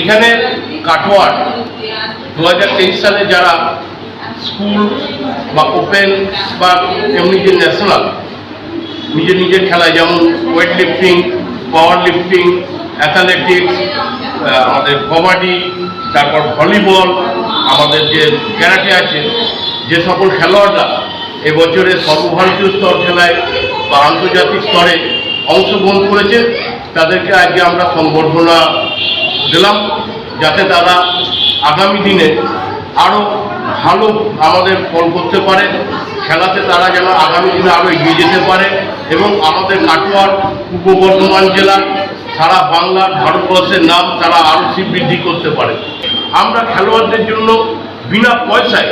এখানে কাটোয়ার দু হাজার তেইশ সালে যারা স্কুল বা ওপেন বা এমনি যে ন্যাশনাল, নিজের নিজের খেলায়, যেমন weight lifting power lifting athletics আমাদের কবাডি, তারপর ভলিবল, আমাদের যে ক্যারাটে আছে, যে সকল খেলোয়াড়রা এবছরে সর্বভারতীয় স্তর খেলায় বা আন্তর্জাতিক স্তরে অংশগ্রহণ করেছে, তাদেরকে আজকে আমরা সংবর্ধনা দিলাম যাতে তারা আগামী দিনে আরও ভালো আমাদের ফল করতে পারে, খেলাতে তারা যেন আগামী দিনে আরও এগিয়ে যেতে পারে এবং আমাদের কাটোয়ার পূর্ব বর্ধমান জেলার সারা বাংলার ভারতবর্ষের নাম তারা আরও বৃদ্ধি করতে পারে। আমরা খেলোয়াড়দের জন্য বিনা পয়সায়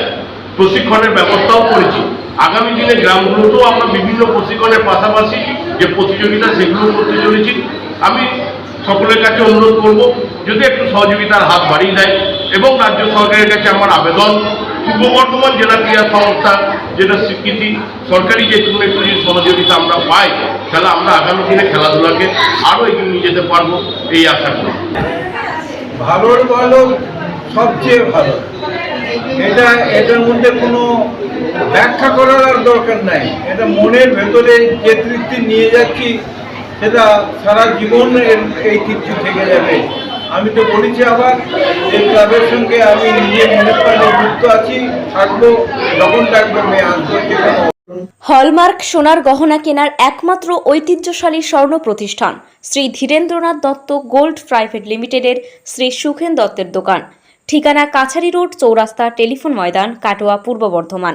প্রশিক্ষণের ব্যবস্থাও করেছি। আগামী দিনে গ্রামগুলোতেও আমরা বিভিন্ন প্রশিক্ষণের পাশাপাশি যে প্রতিযোগিতা, সেগুলো করতে চলেছি। আমি সকলের কাছে অনুরোধ করব, যদি একটু সহযোগিতার হাত বাড়িয়ে দেয় এবং রাজ্য সরকারের কাছে আমার আবেদন, পূর্ব বর্ধমান জেলা ক্রীড়া সংস্থা, যেটা স্বীকৃতি, সরকারি যে কোনো একটু যদি সহযোগিতা আমরা পাই, তাহলে আমরা আগামী দিনে খেলাধুলাকে আরও এগিয়ে নিয়ে যেতে পারব, এই আশা করি। ভালোর ভালো সবচেয়ে ভালো। এটা, এটার মধ্যে কোনো ব্যাখ্যা করার দরকার নাই। এটা মনের ভেতরে যে তৃপ্তি নিয়ে যাচ্ছি সেটা সারা জীবন এই তৃপ্তি থেকে যাবে। আমি তো বলেছি আবার এই ক্লাবের সঙ্গে আমি নিজে প্রাণে যুক্ত আছি, থাকব, যখন থাকব মেয়ে আসব হলমার্ক সোনার গহনা কেনার একমাত্র ঐতিহ্যশালী স্বর্ণ প্রতিষ্ঠান শ্রী ধীরেন্দ্রনাথ দত্ত গোল্ড প্রাইভেট লিমিটেডের শ্রী সুখেন দত্তের দোকান। ঠিকানা কাছারি রোড, চৌরাস্তা টেলিফোন ময়দান, কাটোয়া, পূর্ব বর্ধমান।